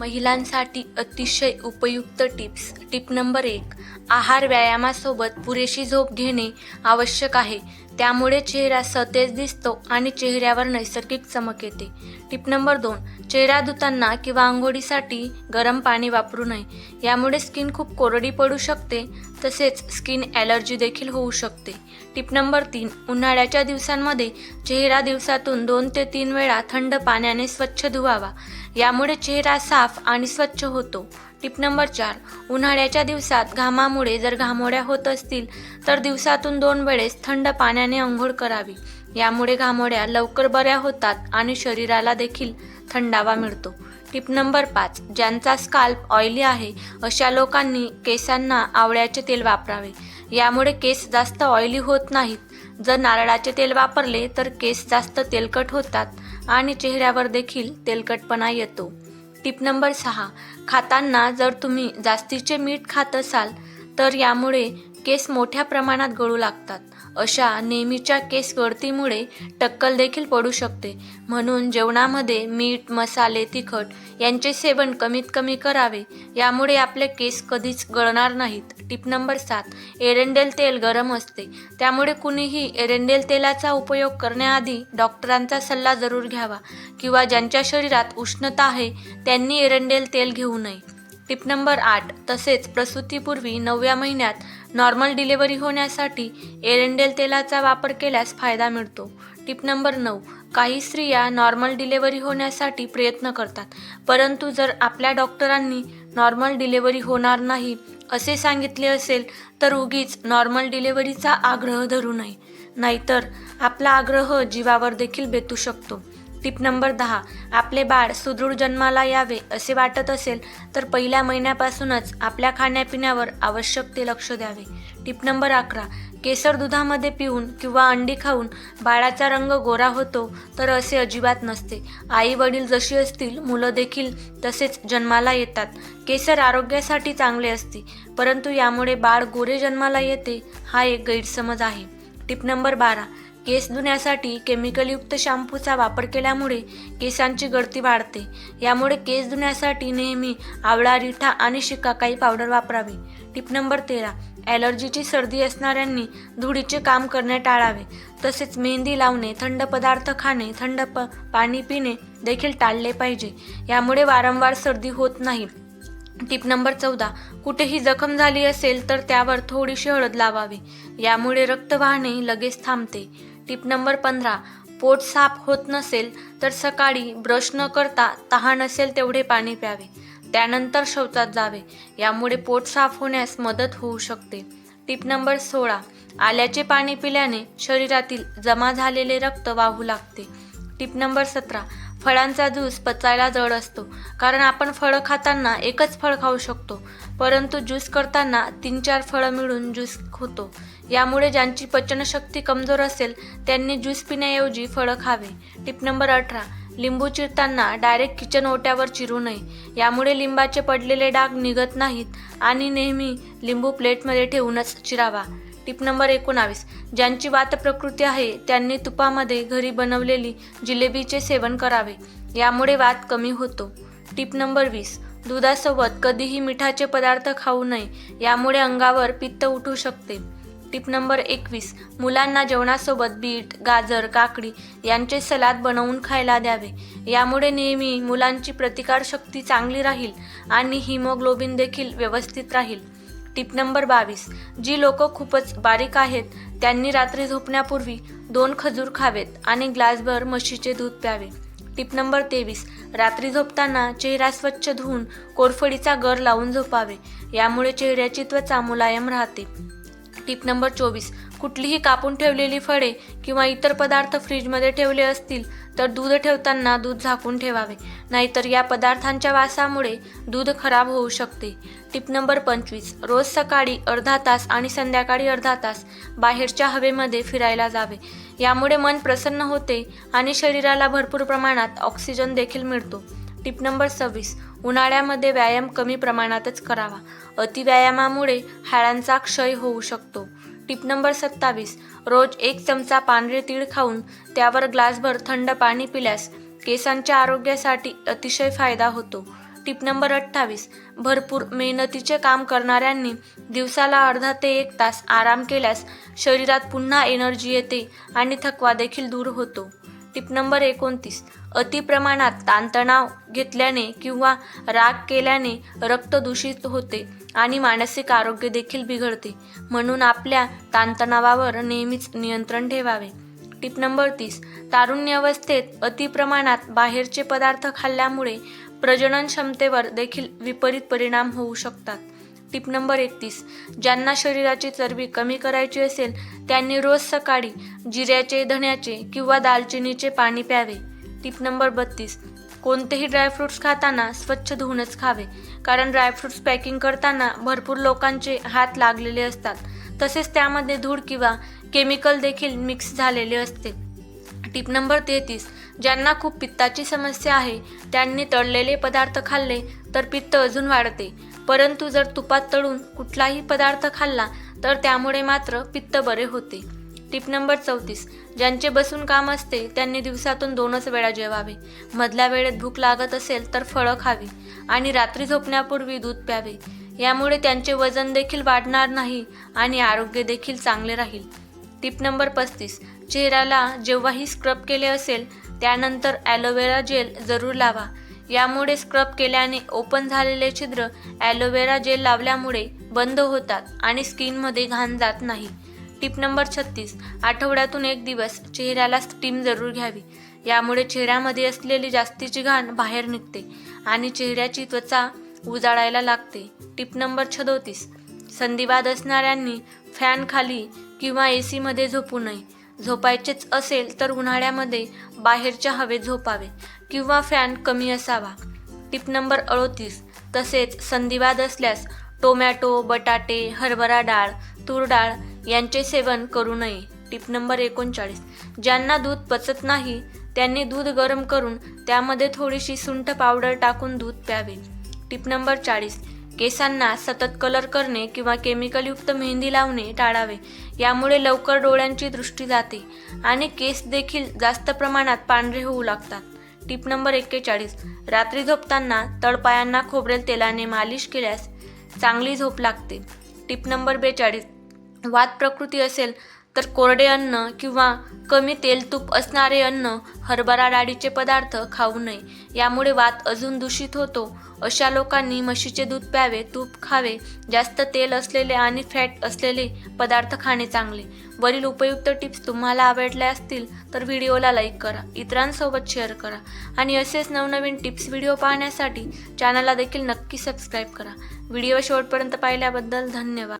महिलांसाठी अतिशय उपयुक्त टिप्स. टिप नंबर एक आहार व्यायामासोबत पुरेशी झोप घेणे आवश्यक आहे. त्यामुळे चेहरा सतेज दिसतो आणि चेहऱ्यावर नैसर्गिक चमक येते. टिप नंबर दोन चेहरा धुताना किंवा आंघोळीसाठी गरम पाणी वापरू नये. यामुळे स्किन खूप कोरडी पडू शकते तसेच स्किन ॲलर्जी देखील होऊ शकते. टिप नंबर तीन उन्हाळ्याच्या दिवसांमध्ये चेहरा दिवसातून दोन ते तीन वेळा थंड पाण्याने स्वच्छ धुवावा. यामुळे चेहरा साफ आणि स्वच्छ होतो. टिप नंबर चार उन्हाळ्याच्या दिवसात घामामुळे जर घामोड्या होत असतील तर दिवसातून दोन वेळेस थंड पाण्याने आंघोळ करावी. यामुळे घामोड्या लवकर बऱ्या होतात आणि शरीराला देखील थंडावा मिळतो. टिप नंबर पाच ज्यांचा स्काल्प ऑइली आहे अशा लोकांनी केसांना आवळ्याचे तेल वापरावे. यामुळे केस जास्त ऑइली होत नाहीत. जर नारळाचे तेल वापरले तर केस जास्त तेलकट होतात. आणि चेहऱ्यावर देखील तेलकटपणा येतो. टिप नंबर सहा. खाताना जर तुम्ही जास्तीचे मीठ खात असाल तर यामुळे केस मोठ्या प्रमाणात गळू लागतात. अशा नेहमीच्या केस गळतीमुळे टक्कल देखील पडू शकते. म्हणून जेवणामध्ये मीठ मसाले तिखट यांचे सेवन कमीत कमी करावे. यामुळे आपले केस कधीच गळणार नाहीत. टिप नंबर सात एरंडेल तेल गरम असते. त्यामुळे कुणीही एरंडेल तेलाचा उपयोग करण्याआधी डॉक्टरांचा सल्ला जरूर घ्यावा किंवा ज्यांच्या शरीरात उष्णता आहे त्यांनी एरंडेल तेल घेऊ नये. टिप नंबर आठ तसेच प्रसूतीपूर्वी नवव्या महिन्यात नॉर्मल डिलिव्हरी होण्यासाठी एरंडेल तेलाचा वापर केल्यास फायदा मिळतो. टिप नंबर नऊ काही स्त्रिया नॉर्मल डिलेवरी होण्यासाठी प्रयत्न करतात. परंतु जर आपल्या डॉक्टरांनी नॉर्मल डिलेवरी होणार नाही असे सांगितले असेल तर उगीच नॉर्मल डिलेवरीचा आग्रह धरू नये. नाहीतर आपला आग्रह जीवावर देखील बेतू शकतो. टिप नंबर दहा आपले बाळ सुदृढ जन्माला यावे असे वाटत असेल तर पहिल्या महिन्यापासूनच आपल्या खाण्यापिण्यावर आवश्यक ते लक्ष द्यावे. टिप नंबर अकरा केसर दुधामध्ये पिऊन किंवा अंडी खाऊन बाळाचा रंग गोरा होतो तर असे अजिबात नसते. आई वडील जशी असतील मुलं देखील तसेच जन्माला येतात. केसर आरोग्यासाठी चांगले असते परंतु यामुळे बाळ गोरे जन्माला येते हा एक गैरसमज आहे. टिप नंबर बारा. केस धुण्यासाठी केमिकलयुक्त शॅम्पूचा वापर केल्यामुळे केसांची गळती वाढते. यामुळे केस धुण्यासाठी नेहमी आवळा रिठा आणि शिकाकाई पावडर वापरावी. टिप नंबर तेरा. ॲलर्जीची सर्दी असणाऱ्यांनी धुळीचे काम करणे टाळावे. तसेच मेहंदी लावणे थंड पदार्थ खाणे थंड प पाणी पिणे देखील टाळले पाहिजे. यामुळे वारंवार सर्दी होत नाही. टिप नंबर चौदा. कुठेही जखम झाली असेल तर त्यावर थोडीशी हळद लावावी. यामुळे रक्त वाहणे लगेच थांबते. टिप नंबर पंधरा पोट साफ होत नसेल तर सकाळी ब्रश न करता तहान असेल तेवढे पाणी प्यावे. त्यानंतर शौचात जावे. यामुळे पोट साफ होण्यास मदत होऊ शकते. टिप नंबर सोळा आल्याचे पाणी पिल्याने शरीरातील जमा झालेले रक्त वाहू लागते. टिप नंबर सतरा फळांचा ज्यूस पचायला जड असतो कारण आपण फळं खाताना एकच फळ खाऊ शकतो. परंतु ज्यूस करताना तीन चार फळं मिळून ज्यूस होतो. यामुळे ज्यांची पचनशक्ती कमजोर असेल त्यांनी ज्यूस पिण्याऐवजी फळं खावे. टिप नंबर अठरा. लिंबू चिरताना डायरेक्ट किचन ओट्यावर चिरू नये. यामुळे लिंबाचे पडलेले डाग निघत नाहीत आणि नेहमी लिंबू प्लेटमध्ये ठेवूनच चिरावा. टिप नंबर एकोणावीस. ज्यांची वात प्रकृती आहे त्यांनी तुपामध्ये घरी बनवलेली जिलेबीचे सेवन करावे. यामुळे वात कमी होतो. टीप नंबर वीस. दुधासोबत कधीही मिठाचे पदार्थ खाऊ नये यामुळे अंगावर पित्त उठू शकते. टिप नंबर एकवीस. मुलांना जेवणासोबत बीट गाजर काकडी यांचे सलाद बनवून खायला द्यावे. यामुळे नेहमी मुलांची प्रतिकारशक्ती चांगली राहील आणि हिमोग्लोबिन देखील व्यवस्थित राहील. टिप नंबर बावीस. जी लोक खूपच बारीक आहेत त्यांनी रात्री झोपण्यापूर्वी दोन खजूर खावेत आणि ग्लासभर म्हशीचे दूध प्यावे. टिप नंबर तेवीस. रात्री झोपताना चेहरा स्वच्छ धुवून कोरफडीचा गर लावून झोपावे. यामुळे चेहऱ्याची त्वचा मुलायम राहते. टिप नंबर चोवीस. कुठलीही कापून ठेवलेली फळे किंवा इतर पदार्थ फ्रीजमध्ये ठेवले असतील तर दूध ठेवताना दूध झाकून ठेवावे. नाहीतर या पदार्थांच्या वासामुळे दूध खराब होऊ शकते. टिप नंबर पंचवीस. रोज सकाळी अर्धा तास आणि संध्याकाळी अर्धा तास बाहेरच्या हवेमध्ये फिरायला जावे. यामुळे मन प्रसन्न होते आणि शरीराला भरपूर प्रमाणात ऑक्सिजन देखील मिळतो. टिप नंबर सव्वीस. उन्हाळ्यामध्ये व्यायाम कमी प्रमाणातच करावा. अतिव्यायामामुळे हाडांचा क्षय होऊ शकतो. टिप नंबर सत्तावीस. रोज एक चमचा पांढरे तीळ खाऊन त्यावर ग्लासभर थंड पाणी पिल्यास केसांच्या आरोग्यासाठी अतिशय फायदा होतो. टिप नंबर अठ्ठावीस. भरपूर मेहनतीचे काम करणाऱ्यांनी दिवसाला अर्धा ते एक तास आराम केल्यास शरीरात पुन्हा एनर्जी येते आणि थकवा देखील दूर होतो. टिप नंबर एकोणतीस. अतिप्रमाणात ताणतणाव घेतल्याने किंवा राग केल्याने रक्त दूषित होते. आणि मानसिक आरोग्य देखील बिघडते. म्हणून आपल्या ताणतणावावर नेहमीच नियंत्रण ठेवावे. टिप नंबर तीस. तारुण्यावस्थेत अतिप्रमाणात बाहेरचे पदार्थ खाल्ल्यामुळे प्रजनन क्षमतेवर देखील विपरीत परिणाम होऊ शकतात. टिप नंबर एकतीस. ज्यांना शरीराची चरबी कमी करायची असेल त्यांनी रोज सकाळी जिऱ्याचे धण्याचे किंवा दालचिनीचे पाणी प्यावे. टिप नंबर बत्तीस. कोणतेही ड्रायफ्रुट्स खाताना स्वच्छ धुवूनच खावे. कारण ड्रायफ्रुट्स पॅकिंग करताना भरपूर लोकांचे हात लागलेले असतात. तसेच त्यामध्ये धूळ किंवा केमिकल देखील मिक्स झालेले असते. टिप नंबर तेहतीस. ज्यांना खूप पित्ताची समस्या आहे त्यांनी तळलेले पदार्थ खाल्ले तर पित्त अजून वाढते. परंतु जर तुपात तळून कुठलाही पदार्थ खाल्ला तर त्यामुळे मात्र पित्त बरे होते. टिप नंबर चौतीस. ज्यांचे बसून काम असते त्यांनी दिवसातून दोनच वेळा जेवावे. मधल्या वेळेत भूक लागत असेल तर फळं खावी आणि रात्री झोपण्यापूर्वी दूध प्यावे. यामुळे त्यांचे वजन देखील वाढणार नाही आणि आरोग्य देखील चांगले राहील. टिप नंबर पस्तीस. चेहऱ्याला जेव्हाही स्क्रब केले असेल त्यानंतर ॲलोवेरा जेल जरूर लावा. यामुळे स्क्रब केल्याने ओपन झालेले छिद्र ॲलोवेरा जेल लावल्यामुळे बंद होतात आणि स्किनमध्ये घाण जात नाही. टिप नंबर छत्तीस. आठवड्यातून एक दिवस चेहऱ्याला स्टीम जरूर घ्यावी. यामुळे चेहऱ्यामध्ये असलेली जास्तीची घाण बाहेर निघते आणि चेहऱ्याची त्वचा उजाळायला लागते. टिप नंबर छदोतीस. संधिवाद असणाऱ्यांनी फॅन खाली किंवा ए सीमध्ये झोपू नये. झोपायचेच असेल तर उन्हाळ्यामध्ये बाहेरच्या हवेत झोपावे किंवा फॅन कमी असावा. टिप नंबर अडोतीस. तसेच संधिवाद असल्यास टोमॅटो बटाटे हरभरा डाळ तूर डाळ यांचे सेवन करू नये. टिप नंबर एकोणचाळीस. ज्यांना दूध पचत नाही त्यांनी दूध गरम करून त्यामध्ये थोडीशी सुंठ पावडर टाकून दूध प्यावे. टिप नंबर चाळीस. केसांना सतत कलर करणे किंवा केमिकलयुक्त मेहंदी लावणे टाळावे. यामुळे लवकर डोळ्यांची दृष्टी जाते आणि केस देखील जास्त प्रमाणात पांढरे होऊ लागतात. टिप नंबर एक्केचाळीस. रात्री झोपताना तळपायांना खोबरेल तेलाने मालिश केल्यास चांगली झोप लागते. टिप नंबर बेचाळीस. वात प्रकृती असेल तर कोरडे अन्न किंवा कमी तेल तूप असणारे अन्न हरभरा डाळीचे पदार्थ खाऊ नये. यामुळे वात अजून दूषित होतो. अशा लोकांनी म्हशीचे दूध प्यावे तूप खावे. जास्त तेल असलेले आणि फॅट असलेले पदार्थ खाणे चांगले. वरील उपयुक्त टिप्स तुम्हाला आवडल्या असतील तर व्हिडिओला लाईक करा. इतरांसोबत शेअर करा. आणि असेच नवनवीन टिप्स व्हिडिओ पाहण्यासाठी चॅनलला देखील नक्की सबस्क्राईब करा. व्हिडिओ शेवटपर्यंत पाहिल्याबद्दल धन्यवाद.